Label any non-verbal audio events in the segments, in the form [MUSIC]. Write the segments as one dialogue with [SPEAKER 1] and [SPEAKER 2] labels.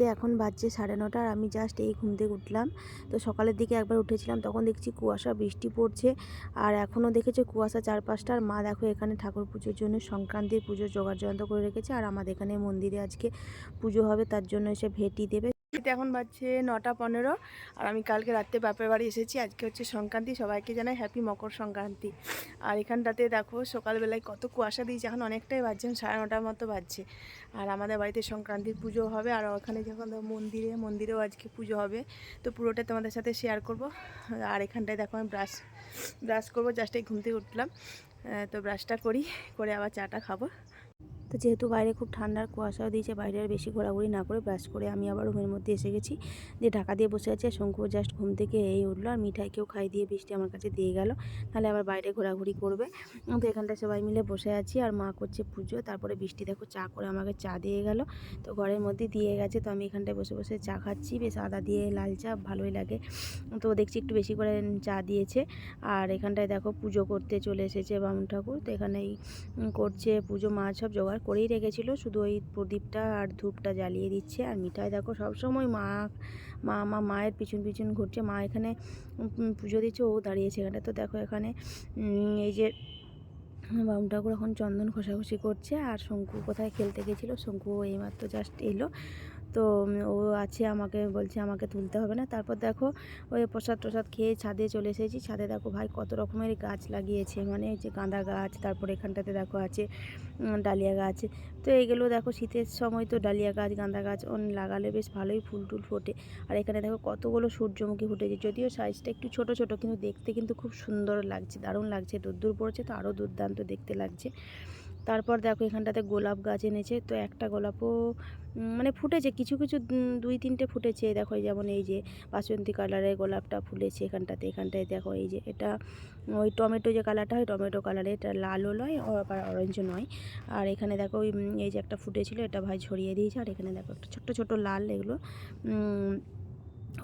[SPEAKER 1] ঘড়িতে এখন বাজছে সাড়ে নটা আর আমি জাস্ট এই ঘুম থেকে উঠলাম। তো সকালের দিকে একবার উঠেছিলাম, তখন দেখছি কুয়াশা, বৃষ্টি পড়ছে আর এখনও দেখেছে কুয়াশা চারপাশটা। আর মা দেখো এখানে ঠাকুর পুজোর জন্য, সংক্রান্তির পুজোর জোগাড় যন্ত্র করে রেখেছে। আর আমাদের এখানে মন্দিরে আজকে পুজো হবে, তার জন্য এসে ভেটি দেবে। এখন বাজছে নটা পনেরো আর আমি কালকে রাত্রে বাপের বাড়ি এসেছি। আজকে হচ্ছে সংক্রান্তি, সবাইকে জানাই হ্যাপি মকর সংক্রান্তি। আর এখানটাতে দেখো সকালবেলায় কত কুয়াশা দিয়েছে, এখন অনেকটাই বাজছে সাড়ে নটার মতো বাজছে। আর আমাদের বাড়িতে সংক্রান্তির পুজো হবে, আর ওখানে যখন মন্দিরে, মন্দিরেও আজকে পুজো হবে। তো পুরোটা তোমাদের সাথে শেয়ার করব। আর এখানটায় দেখো আমি ব্রাশ ব্রাশ করব জাস্ট এই ঘুম থেকে উঠলাম। তো ব্রাশটা করি, করে আবার চাটা খাব। তো যেহেতু বাইরে খুব ঠান্ডার কুয়াশাও দিয়েছে, বাইরে আর বেশি ঘোরাঘুরি না করে ব্রাশ করে আমি আবার রুমের মধ্যে এসে গেছি। যে ঢাকা দিয়ে বসে আছে শঙ্কু জাস্ট ঘুম থেকে এই উঠল আর মিঠাইকেও খাই দিয়ে বৃষ্টি আমার কাছে দিয়ে গেল। তাহলে আবার বাইরে ঘোরাঘুরি করবে। তো এখানটায় সবাই মিলে বসে আছি আর মা করছে পুজো, তারপরে বৃষ্টি দেখো চা করে আমাকে চা দিয়ে গেল। তো ঘরের মধ্যে দিয়ে গেছে, তো আমি এখানটায় বসে বসে চা খাচ্ছি। বেশ আদা দিয়ে লাল চা, ভালোই লাগে। তো দেখছি একটু বেশি করে চা দিয়েছে। আর এখানটায় দেখো পুজো করতে চলে এসেছে বামুন ঠাকুর। তো এখানেই করছে পুজো মা সব জোগাড় করেই রেখেছিল। শুধু ওই প্রদীপটা আর ধূপটা জ্বালিয়ে দিচ্ছে। আর মিঠাই দেখো সবসময় মা মা মা, মায়ের পিছন পিছন ঘুরছে। মা এখানে পুজো দিচ্ছে, ও দাঁড়িয়েছে এখানে। তো দেখো এখানে এই যে বাবু ঠাকুর এখন চন্দন ঘষাঘষি করছে। আর শঙ্কু কোথায় খেলতে গেছিল? শঙ্কু এইমাত্র জাস্ট এলো। তো ও আছে আমাকে বলছে আমাকে তুলতে হবে না। তারপর দেখো ওই প্রসাদ টসাদ খেয়ে ছাদে চলে এসেছি। ছাদে দেখো ভাই কত রকমের গাছ লাগিয়েছে। মানে যে গাঁদা গাছ, তারপর এখানটাতে দেখো আছে ডালিয়া গাছ। তো এইগুলো দেখো শীতের সময় তো ডালিয়া গাছ, গাঁদা গাছ ওন লাগালে বেশ ভালোই ফুল টুল ফোটে। আর এখানে দেখো কতগুলো সূর্যমুখী ফুটেছে। যদিও সাইজটা একটু ছোট ছোট, কিন্তু দেখতে কিন্তু খুব সুন্দর লাগছে, দারুণ লাগছে। দূর পড়েছে তো আরও দুর্দান্ত দেখতে লাগছে। তারপর দেখো এখানটাতে গোলাপ গাছ এনেছে, তো একটা গোলাপও মানে ফুটেছে, কিছু কিছু দুই তিনটে ফুটেছে। দেখো যেমন এই যে বাসন্তী কালারের গোলাপটা ফুলেছে এখানটাতে, এখানটায় দেখো এই যে এটা, ওই টমেটো যে কালারটা হয়, টমেটো কালারে এটা লালও নয় আবার অরেঞ্জও নয়। আর এখানে দেখো এই যে একটা ফুটেছিল, এটা ভাই ঝরিয়ে দিয়েছে। আর এখানে দেখো একটা ছোট্ট ছোট লাল এগুলো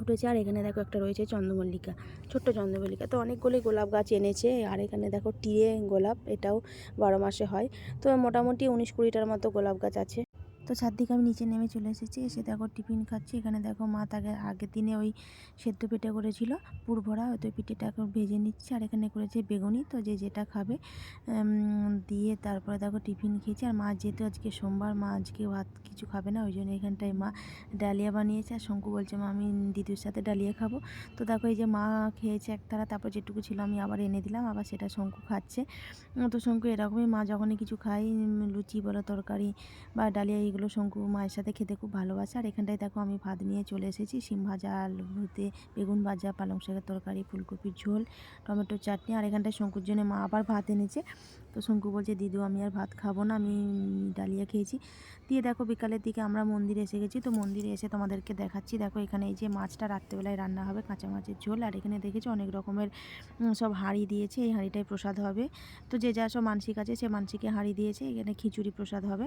[SPEAKER 1] উঠেছে, আর এখানে দেখো একটা রয়েছে চন্দ্রমল্লিকা, ছোট্ট চন্দ্রমল্লিকা। তো অনেকগুলোই গোলাপ গাছ এনেছে, আর এখানে দেখো টিয়ে গোলাপ, এটাও বারো মাসে হয়। তো মোটামুটি উনিশ কুড়িটার মতো গোলাপ গাছ আছে। তো ছাদ দিকে আমি নিচে নেমে চলে এসেছি। এসে দেখো টিফিন খাচ্ছি। এখানে দেখো মা তাকে আগের দিনে ওই সেদ্ধ পিঠে করেছিল, পুর ভরা। তো পিঠেটা এখন ভেজে নিচ্ছে আর এখানে করেছে বেগুনি। তো যে যেটা খাবে দিয়ে তারপরে দেখো টিফিন খেয়েছে। আর মা যেহেতু আজকে সোমবার, মা আজকে ভাত কিছু খাবে না, ওই জন্য এখানটায় মা ডালিয়া বানিয়েছে। আর শঙ্কু বলছে, মা, আমি দিদির সাথে ডালিয়া খাব। তো দেখো এই যে মা খেয়েছে একতারা তারপর যেটুকু ছিল আমি আবার এনে দিলাম। আবার সেটা শঙ্কু খাচ্ছে। তো শঙ্কু এরকমই, মা যখনই কিছু খাই লুচি বলো, তরকারি বা ডালিয়া এইগুলো শঙ্কু মায়ের সাথে খেতে খুব ভালোবাসে। আর এখানটায় দেখো আমি ভাত নিয়ে চলে এসেছি। শিম ভাজা আলু ভুতে বেগুন ভাজা, পালং শাকের তরকারি, ফুলকপির ঝোল, টমেটোর চাটনি। আর এখানটায় শঙ্কুর জন্য মা আবার ভাত এনেছে। তো শঙ্কু বলছে, দিদু, আমি আর ভাত খাব না। আমি ডালিয়া খেয়েছি। দিয়ে দেখো বিকালের দিকে আমরা মন্দিরে এসে গেছি। তো মন্দিরে এসে তোমাদেরকে দেখাচ্ছি। দেখো এখানে এই যে মাছটা রাত্রেবেলায় রান্না হবে কাঁচা মাছের ঝোল। আর এখানে দেখেছি অনেক রকমের সব হাঁড়ি দিয়েছে। এই হাঁড়িটাই প্রসাদ হবে। তো যে যা সব মানসিক আছে, সে মানসিকে হাঁড়ি দিয়েছে। এখানে খিচুড়ি প্রসাদ হবে।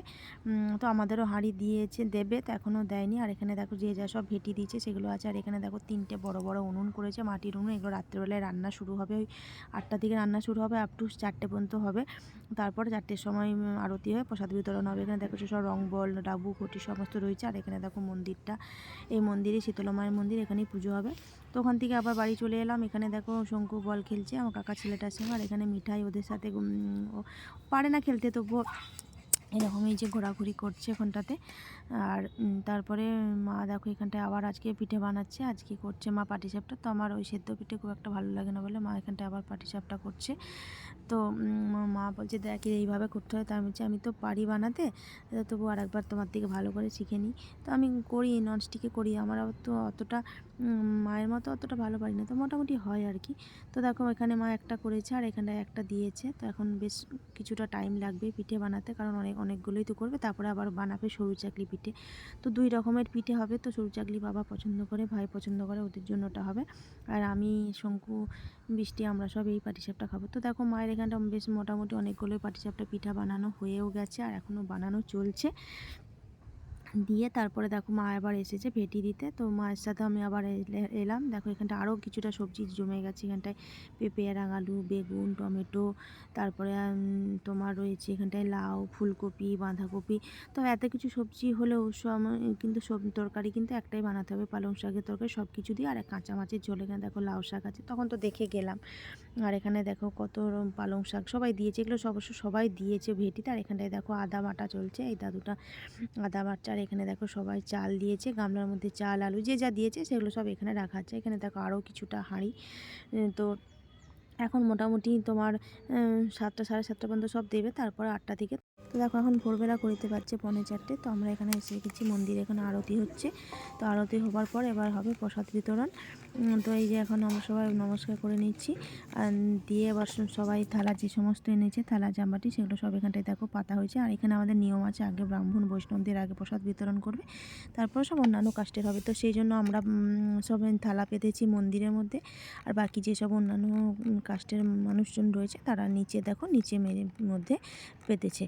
[SPEAKER 1] তো তো আমাদেরও হাঁড়ি দিয়েছে, দেবে তো এখনও দেয়নি। আর এখানে দেখো যে যা সব ভেটি দিয়েছে সেগুলো আছে। আর এখানে দেখো তিনটে বড় বড় উনুন করেছে, মাটির উনুন। এগুলো রাত্রেবেলায় রান্না শুরু হবে। ওই আটটা থেকে রান্না শুরু হবে আপ টু চারটে পর্যন্ত হবে। তারপর চারটের সময় আরতি হয়ে, প্রসাদ বিতরণ হবে। এখানে দেখো সব রং বল, ডাবু ঘটি সমস্ত রয়েছে। আর এখানে দেখো মন্দিরটা। এই মন্দিরে শীতলা মায়ের মন্দির, এখানেই পুজো হবে। তো ওখান থেকে আবার বাড়ি চলে এলাম। এখানে দেখো শঙ্কু বল খেলছে, আমার কাকা ছেলেটার সঙ্গে আর এখানে মিঠাই ওদের সাথে পারে না খেলতে তবুও। এরকম এই যে ঘোরাঘুরি করছে ওখানটাতে। আর তারপরে মা দেখো এখানটায় আবার আজকে পিঠে বানাচ্ছে আজকে করছে মা পাটিসাপটা। তো আমার ওই সেদ্ধ পিঠে খুব একটা ভালো লাগে না বলে মা এখানটায় আবার পাটিসাপটা করছে। তো মা বলছে দেখ এইভাবে করতে হয়। তার বলছি, আমি তো পারি বানাতে তবু আর একবার তোমার থেকে ভালো করে শিখে নিই। তো আমি করি ননস্টিকে করি। আমার তো অতটা মায়ের মতো অতটা ভালো পারি না, তো মোটামুটি হয় আর কি। তো দেখো, এখানে মা একটা করেছে আর এখানে একটা দিয়েছে। তো এখন বেশ কিছুটা টাইম লাগবে পিঠে বানাতে, কারণ অনেক, অনেকগুলোই তো করবে। তারপরে আবার বানাবে সরু চাকলি পিঠে। তো দুই রকমের পিঠে হবে, তো সরু চাকলি বাবা পছন্দ করে, ভাই পছন্দ করে, ওদের জন্যটা হবে। আর আমি, শঙ্কু বৃষ্টি আমরা সব এই পাটিসাপটা খাব। তো দেখো, মায়ের এখানটা বেশ মোটামুটি অনেকগুলোই পাটিসাপটা পিঠা বানানো হয়েও গেছে, আর এখনও বানানো চলছে। দিয়ে তারপরে দেখো মা আবার এসেছে ভেটি দিতে। তো মায়ের সাথে আমি আবার এলে- এলাম। দেখো এখানটা আরও কিছুটা সবজি জমে গেছে। এখানটায় পেঁপে, রাঙালু, বেগুন, টমেটো, তারপরে তোমার রয়েছে এখানটায় লাউ, ফুলকপি, বাঁধাকপি। তো এত কিছু সবজি হলেও সব কিন্তু সব তরকারি কিন্তু একটাই বানাতে হবে। পালং শাকের তরকারি সব কিছু দিয়ে। আর কাঁচা মাছের ঝোল এখানে দেখো লাউ শাক আছে। তখন তো দেখে গেলাম। আর এখানে দেখো কত পালং শাক সবাই দিয়েছে। এগুলো অবশ্য সবাই দিয়েছে ভেটিতে। আর এখানটায় দেখো আদা বাটা চলছে। এই দাদুটা আদা বাটা এখানে দেখো সবাই চাল দিয়েছে, গামলার মধ্যে চাল, আলু যে যা দিয়েছে সেগুলো সব এখানে রাখা আছে। এখানে দেখো আরও কিছুটা হাঁড়ি তো এখন মোটামুটি তোমার সাতটা, সাড়ে সাতটা পর্যন্ত সব দেবে, তারপর আটটা থেকে। তো দেখো, এখন ভোরবেলা করিতে পারছে পৌনে চারটে, তো আমরা এখানে এসে গেছি মন্দিরে, এখন আরতি হচ্ছে। তো আরতি হবার পর এবার হবে প্রসাদ বিতরণ। তো এই যে এখন আমরা সবাই নমস্কার করে নিচ্ছি। দিয়ে এবার সবাই থালা যে সমস্ত এনেছে, থালা, জামবাটি, সেগুলো সব এখানটায় দেখো পাতা হয়েছে। আর এখানে আমাদের নিয়ম আছে, আগে ব্রাহ্মণ, বৈষ্ণবদের আগে প্রসাদ বিতরণ করবে, তারপর সব অন্যান্য কাস্টের হবে। তো সেই জন্য আমরা সব থালা পেতেছি মন্দিরের মধ্যে। আর বাকি যেসব অন্যান্য কাস্টের মানুষজন রয়েছে, তারা নিচে দেখো, নিচে মেরে মধ্যে পেতেছে।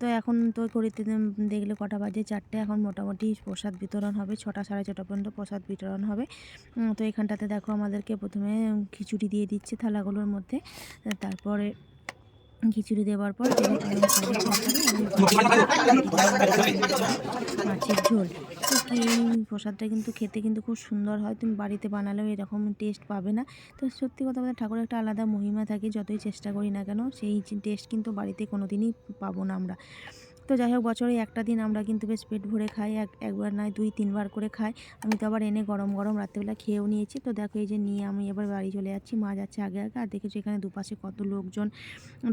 [SPEAKER 1] তো এখন তো করিতে দেখলে কটা বাজে? চারটে, এখন মোটামুটি প্রসাদ বিতরণ হবে, ছটা, সাড়ে ছটা পর্যন্ত প্রসাদ বিতরণ হবে। তো এখানটাতে দেখো আমাদেরকে প্রথমে খিচুড়ি দিয়ে দিচ্ছে থালাগুলোর মধ্যে, তারপরে খিচুড়ি দেওয়ার পর মাছের ঝোল। তো প্রসাদটা কিন্তু খেতে কিন্তু খুব সুন্দর হয়। তুমি বাড়িতে বানালেও এরকম টেস্ট পাবে না। তো সত্যি কথা বলতে ঠাকুরের একটা আলাদা মহিমা থাকে, যতই চেষ্টা করি না কেন, সেই টেস্ট কিন্তু বাড়িতে কোনো দিনই পাবো না আমরা। তো যাই হোক বছরে একটা দিন আমরা কিন্তু বেশ পেট ভরে খাই এক একবার নয় দুই তিনবার করে খাই। আমি তো আবার এনে গরম গরম রাত্রেবেলা খেয়েও নিয়েছি। তো দেখো এই যে নিয়ে আমি এবার বাড়ি চলে যাচ্ছি মা যাচ্ছে আগে আগে। আর দেখেছি এখানে দুপাশে কত লোকজন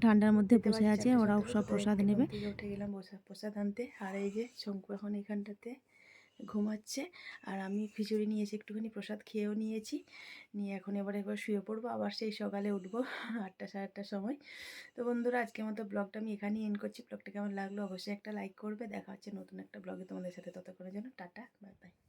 [SPEAKER 1] ঠান্ডার মধ্যে বসে আছে ওরাও সব প্রসাদ নেবে। উঠে গেলাম প্রসাদ আনতে। আর এই যে শঙ্কু এখন এখানটাতে ঘুমাচ্ছে। আর আমি খিচুড়ি নিয়েছি, একটুখানি প্রসাদ খেয়েও নিয়েছি। নিয়ে এখন এবার একবার শুয়ে পড়ব। আবার সেই সকালে উঠবো [LAUGHS] আটটা সাড়ে আটটার সময়। তো বন্ধুরা, আজকের মতো ব্লগটা আমি এখানেই এন করছি। ব্লগটা কেমন লাগল অবশ্যই একটা লাইক করবে। দেখা হচ্ছে নতুন একটা ব্লগে তোমাদের সাথে ততক্ষণের জন্য। Tata bye bye